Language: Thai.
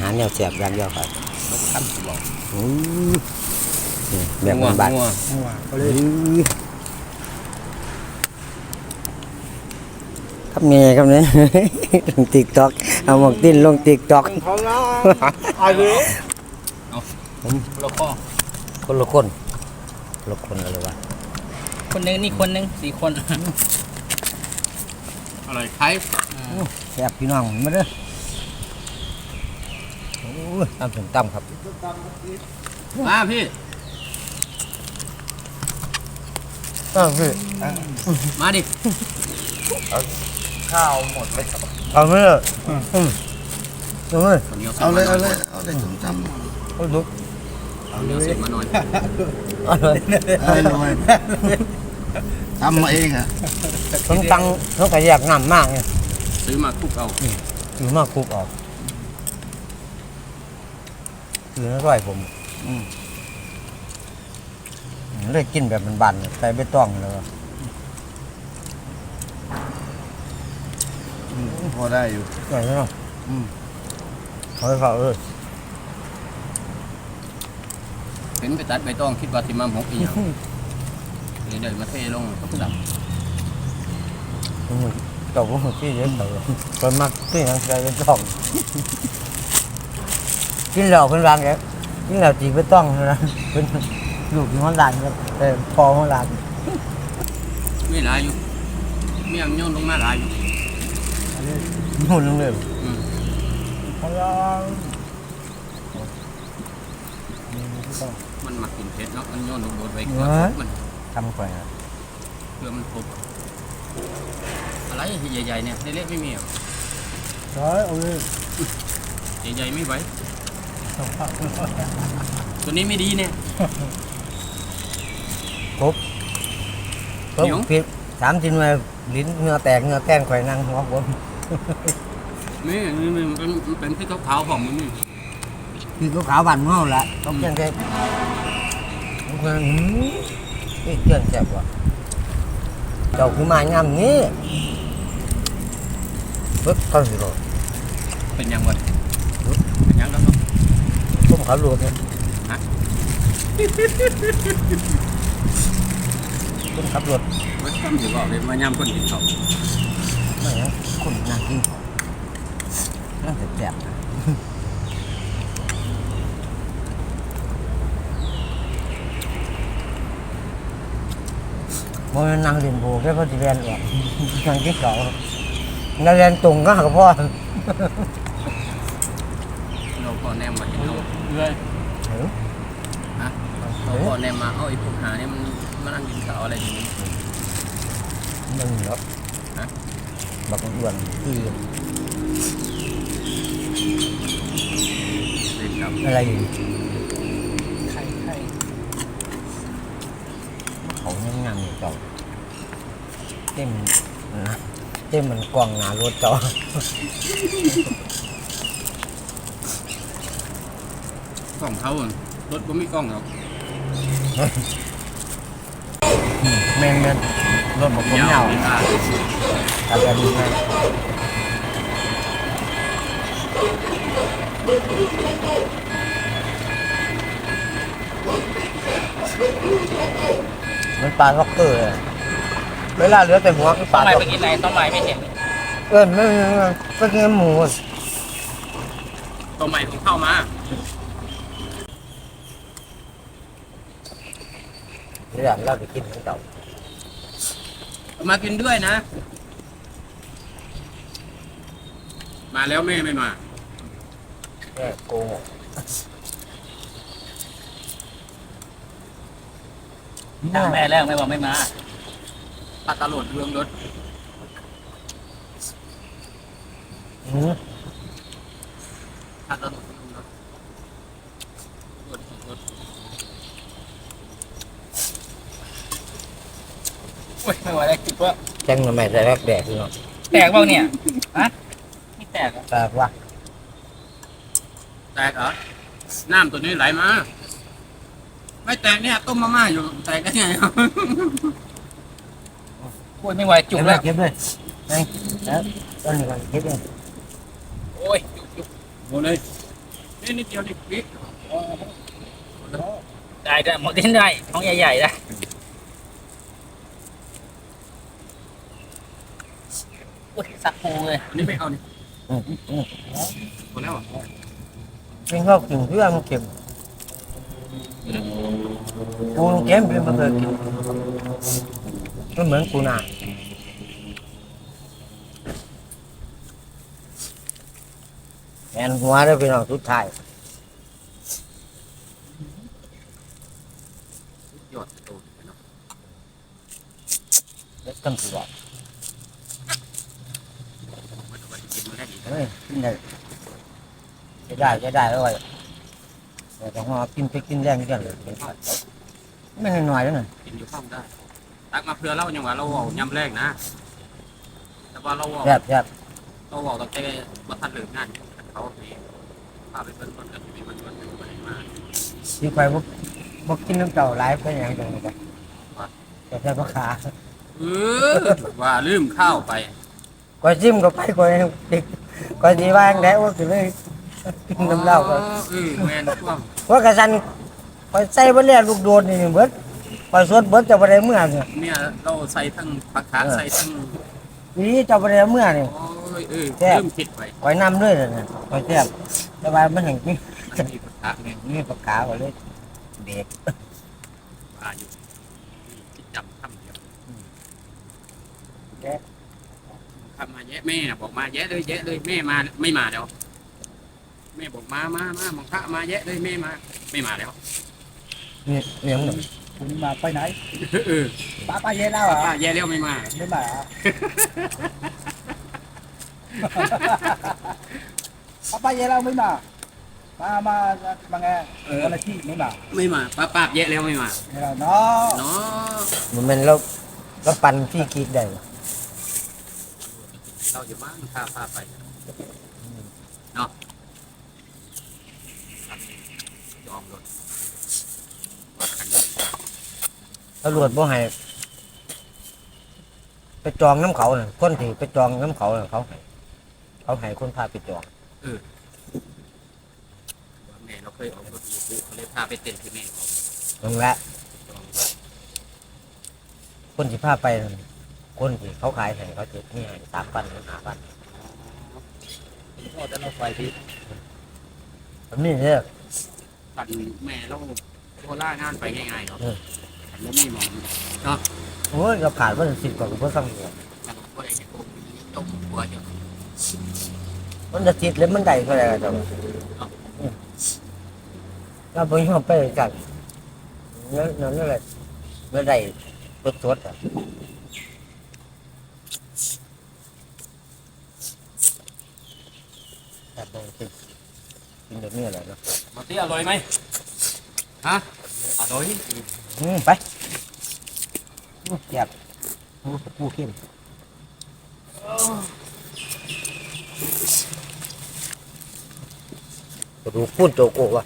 หาแนวแสบอย่างเดียวครับคำบอกอู้นี่แบบบ้านงัวหัวเขาๆเลยอื้อครับเมียครับเนี่ย ลงติ๊กต็อกเอาหมวกติ้นลงติ๊กต็อกเขาละเอาเลยแล้วก็คนละคนคนละคนกันเลยวะคนหนึงนี่คนหนึงสี่คนอร่อยไทยแซ่บพี่น้องมาเด้อโอ้ย ตำถึงตำครับ มาพี่อ้าวพี่มาดิข้าวหมดไปเอาไหมเลยอืมเอาไหมข้าวเหนียวเอาเลยเอาเลยเอาเลยจุ่มจเอาดูข้าวเหนียวเสร็จมาหน่อยเอาเลยำเอาเลยทำมาเองอะต้องตังต้องกระยากงามมากเนี่ยซื้อมาคลุกเอาถือมากคุกออก ถือไม่ร่อยผมอืมเลยกินแบบมันบันๆใส่ใบตองเลยวะอืมพอได้อยู่อร่อยไหมเนาะอืมเขาให้เขาเออเห็นไปตัดใบตองคิดว่าสิมาหมกอีหยังนี่เดี๋ยวมาเทลงกับสับมันเจ้าพวกที่เยอะเต๋อคนมักที่ยังใส่ใบตอง กินเหล้าเป็นบางแกกินเหล้าจีใบตองนะเป็นลูกที่ห้องหลานครับแต่พอห้องหลานไม่หลายอยู่เมี่ยงโยนลงมาหลายอยู่นู่นนึงเลยอืมพลังมันมากินเผ็ดเนาะมันโยนลงโดดไปเฮ้เกลือยมันทำก่อนนะเกลือมันทุบอะไรใหญ่ๆเนี่ยเล็กๆไม่มีหรอใช่เอาเลยใหญ่ๆไม่ไหว ตัวนี้ไม่ดีเนี่ยเพิ่มเหนียว ผิดสามชิ้นมาลิ้นเหงือแตกเหงือแก้นข่อยนั่งหัวผมนี่นี่มันเป็นมันเป็นที่ขาวๆของมันนี่คือเขาขาวบันเมาละต้องเกี่ยงแค่ผมก็หืมนี่เกี่ยงแซ่บว่ะเจ้าคือมายามนี้ปึ๊บเข้าสิโร เป็นยังไงเป็นยังแล้วก็ต้ มขาลวกเนี่ยฮะต้มขับรถมันทำอยู่ก็เลยมายำคนกินเขาไม่งั้นคนนั่งกินนั่งแซ่บๆนะบ่แมันนั่งเรียนโบแค่พอดีเรียนออกนั่งกินเขานั่งเรียนตรงก็หากับพ่อ เราก็แนมมาเห็นเขาเลยเออฮะเราก็แนมมาเอาไอ้พวกหาเนี่ยมันมันนั่งกินข้าวอะไรอย่างนี้มึงเหรอฮะบักอ้วนที่เล่นกับอะไรอยู่ไข่ไข่เขายังนั่งอยู่เจ้าเต็มนะเต็มมันกว้างหนารถเจ้า กล้องเขาอะรถก็ไม่กล้องหรอกแม่นแม่นรถบอกผมยาวดีมากตัดแบบนี้ไงมันปลาล็อกเกอร์เลยเวลาเหลือแต่หัวคือปต้ลาองไปล็อกไปกินอะไรต้องไปไม่เห็นเออไม่ไม่ไม่ไปกินหมูตัวใหม่ของเข้ามา เดี๋ยวเราไปกินของเก่ามากินด้วยนะ มาแล้วแม่ไม่มาแค่โกงด่าแม่แล้วแม่บอกไม่มาปัดตลอดเรื่องรถอืม ปัดตลอดเรื่องรถรถรถ โอ้ยไม่ไหวแล้วคิดว่าแจ้งมาใหม่แต่แรกแดกเนาะแตกเปล่าเนี่ยฮะไม่แตกอะแปลว่าแตกเหรอ น้ำตัวนี้ไหลมา ไม่แตกเนี่ยต้มมาม่าอยู่แตกได้ไงครับโอ้ยไม่ไหวจุกแล้วเก็บเลยไงแล้วตอนนี้ก่อนเก็บเองโอ้ยจุกจุกโอ้เลยนี่นิดเดียวนี่พี่ได้ได้หมดที่ได้ท้องใหญ่ๆได้ อุ้ยสักปูเลยอันนี้ไม่เอานี่อืมอืมหมดแล้วอะกินข้าวกินเพื่อมันเค็มปูมันเค็มเป็นมันเคยกินก็เหมือนปูนาแอนหัวได้พี่น้องสุดท้ายยอดโตเนาะเล็กตั้งตัว มันเอาไปกินมาได้ดี เฮ้ยกินได้จะได้จะได้แล้วไอ้แต่ต้องมากินไปกินแรงกันเลยไม่ให้หน่อยแล้วน่ะกินอยู่ข้างได้ตักมาเพื่อเราอย่างว่าเราเอายำแรกนะ แต่ว่าเราเอาแซ่บแซ่บเราเอาตั้งแต่บัทันเหลืองานเขาเองพาไปเป็นคนกันมีมันมันไปมาที่ไปพวกพวกกินน้ำเต่าหลายเป็นอย่างตรงนี้ไปแต่แค่พ่อขาเออว่าลืมข้าวไปก็จิ้มก็ไปก็เด็ก ก็ดีว่างได้ว่าคือเลยกินน้ำเหล้าก็เออแมนช่วงว่ากระสันไปใส่บะเลียลูกโดดนี่เบิดไปสวดเบิดจะบ่ได้เมื่อเนี่ยเนี่ยเราใส่ทั้งผักขาใส่ทั้งทีนี้จะบ่ได้เมื่อนี่ โอ้ยเออแซ่บ ลืมคิดไปคอยนำด้วยนะคอยแซ่บแต่ว่ามันแห่งนี้มันมีผักขาเนี่ยนี่ปากกาก็เลยเด็กว่าอยู่ที่จำคำเดียว แยะ คำมาแยะแม่น่ะบอกมาแยะเลยแยะเลยแม่มาไม่มาแล้วแม่บอกมามามาบอกพระมาแยะเลยแม่มา ไม่มาแล้วนี่เลี้ยงหนึ่งคุณมาไปไหนเออป้าป้าเย็นแล้วเหรอป้าแยะแล้วไม่มาไม่มาเหรอป้าป้าเย็นแล้วไม่มามามามาไงวันอาทิตย์ไม่มาไม่มาป้าป้าแยะแล้วไม่มาไม่มาเนาะเนาะมันเป็นเราเราปั่นที่คิดได้เรา อยู่บ้านพาพาไปเนาะจองรถว่าคันนี้ตำรวจบ่ให้ไปจองน้ำเขาน่ะคนที่ไปจองน้ำเขาน่ะเขาให้เขาให้คนพาไปจองว่าแม่เราเคยออกรถอีกเขาเลยพาไปเต้นที่แม่เขาตรงละจองคนที่พาไปนั่น คนที่เขาขายให้เขาจะนี่ให้สามพันหรือห้าพันพ่อจะเราไฟที่แบบนี้เนี่ยตันแม่เราโคล่างานไปง่ายๆเนาะเออแล้วมีหมองโอ้ยเราขาดวันสิบกว่าก็สั่งหัวแล้วก็ได้เห็นโอ้ตกหัวเดียวมันจะติดแล้วมันได้เท่าไหร่กันจ้ะอืมเราไปยอมไปกันนั่นนั่นแหละไม่ได้รถสดอะแต่บางทีกิน แบบนี้แหละเนาะมาตี้อร่อยไหมฮะอร่อยอืมไปอู้แซ่บอู้ปูเข้มกระดูกปุ้นโจโกะวะ